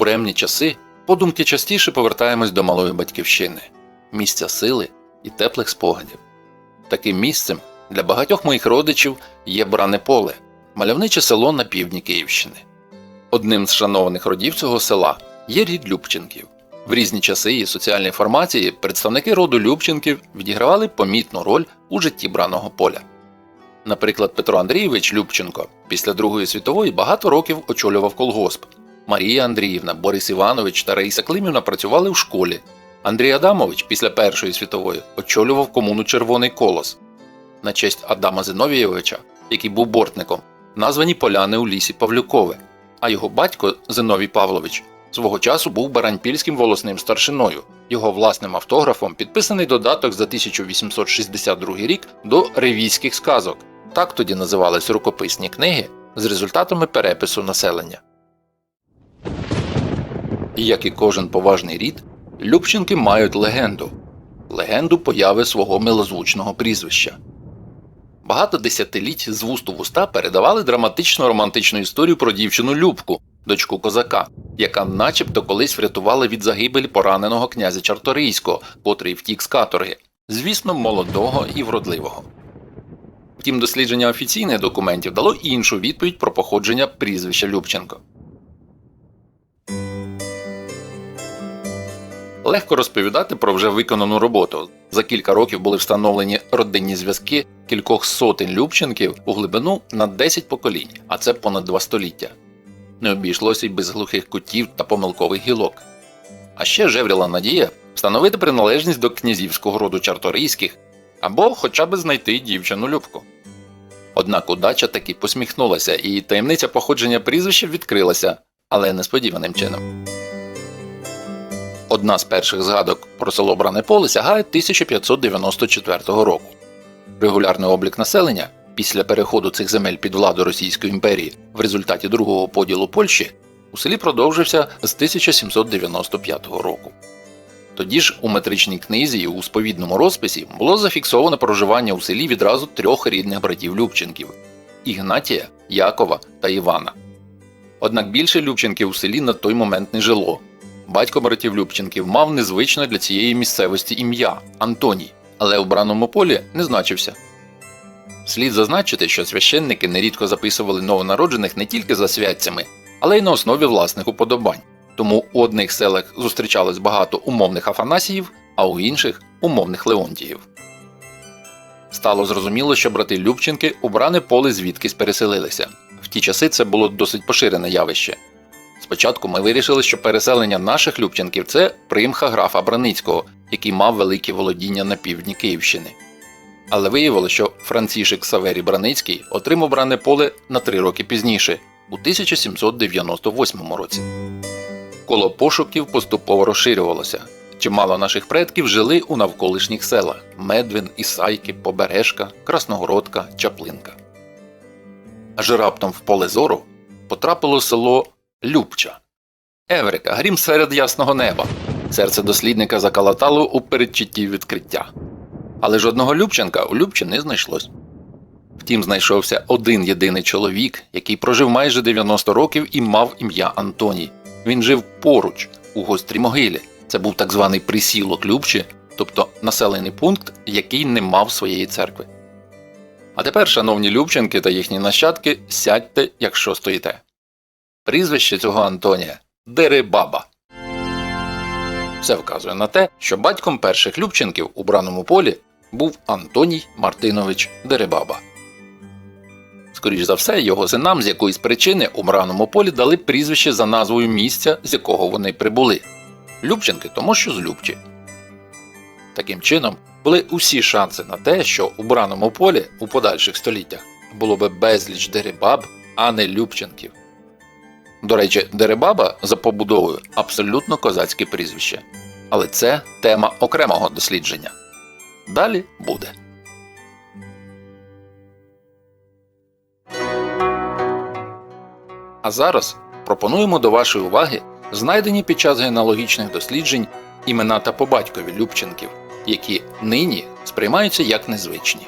буремні часи подумки частіше повертаємось до малої батьківщини, місця сили і теплих спогадів. Таким місцем для багатьох моїх родичів є Бране Поле, мальовниче село на півдні Київщини. Одним з шанованих родів цього села є рід Любченків. В різні часи і соціальній формації представники роду Любченків відігравали помітну роль у житті браного поля. Наприклад, Петро Андрійович Любченко після Другої світової багато років очолював колгосп. Марія Андріївна, Борис Іванович та Раїса Климівна працювали в школі. Андрій Адамович після Першої світової очолював комуну Червоний Колос. На честь Адама Зиновійовича, який був бортником, названі поляни у лісі Павлюкове, а його батько Зиновій Павлович свого часу був баранпільським волосним старшиною. Його власним автографом підписаний додаток за 1862 рік до ревійських сказок. Так тоді називались рукописні книги з результатами перепису населення. І як і кожен поважний рід, Любченки мають легенду легенду появи свого милозвучного прізвища. Багато десятиліть з вуст у вуста передавали драматичну романтичну історію про дівчину Любку, дочку козака, яка начебто колись врятувала від загибелі пораненого князя Чарторийського, котрий втік з каторги, звісно, молодого і вродливого. Втім, дослідження офіційних документів дало іншу відповідь про походження прізвища Любченко. Легко розповідати про вже виконану роботу. За кілька років були встановлені родинні зв'язки кількох сотень Любченків у глибину на 10 поколінь, а це понад два століття. Не обійшлося й без глухих кутів та помилкових гілок. А ще жевріла надія встановити приналежність до князівського роду чарторийських або хоча б знайти дівчину Любку. Однак удача таки посміхнулася, і таємниця походження прізвища відкрилася, але несподіваним чином. Одна з перших згадок про село Бране Поле сягає 1594 року. Регулярний облік населення після переходу цих земель під владу Російської імперії в результаті другого поділу Польщі у селі продовжився з 1795 року. Тоді ж у метричній книзі і у сповідному розписі було зафіксовано проживання у селі відразу трьох рідних братів Любченків Ігнатія, Якова та Івана. Однак більше Любченків у селі на той момент не жило. Батько братів Любченків мав незвичне для цієї місцевості ім'я Антоній, але у браному полі не значився. Слід зазначити, що священники нерідко записували новонароджених не тільки за святцями, але й на основі власних уподобань. Тому у одних селах зустрічалось багато умовних Афанасіїв, а у інших умовних Леонтіїв. Стало зрозуміло, що брати Любченки у бране поле звідкись переселилися. В ті часи це було досить поширене явище. Спочатку ми вирішили, що переселення наших Любченків це примха графа Браницького, який мав великі володіння на півдні Київщини. Але виявилося, що Францішек Саверій Браницький отримав бране поле на три роки пізніше, у 1798 році. Коло пошуків поступово розширювалося. Чимало наших предків жили у навколишніх селах Медвин, Ісайки, Побережка, Красногородка, Чаплинка. Аж раптом в поле зору потрапило село Любча. Еврика, грім серед ясного неба. Серце дослідника закалатало у передчутті відкриття. Але жодного Любченка у Любчі не знайшлось. Втім, знайшовся один єдиний чоловік, який прожив майже 90 років і мав ім'я Антоній. Він жив поруч, у гострій могилі. Це був так званий присілок Любчі, тобто населений пункт, який не мав своєї церкви. А тепер, шановні Любченки та їхні нащадки, сядьте, якщо стоїте. Прізвище цього Антонія Дерибаба. Все вказує на те, що батьком перших Любченків у браному полі був Антоній Мартинович Дерибаба. Скоріш за все, його синам з якоїсь причини у браному полі дали прізвище за назвою місця, з якого вони прибули. Любченки, тому що з Любчі. Таким чином, були усі шанси на те, що у браному полі у подальших століттях було би безліч Дерибаб, а не Любченків. До речі, Дерибаба за побудовою абсолютно козацьке прізвище. Але це тема окремого дослідження. Далі буде. А зараз пропонуємо до вашої уваги знайдені під час генеалогічних досліджень імена та по батькові Любченків, які нині сприймаються як незвичні.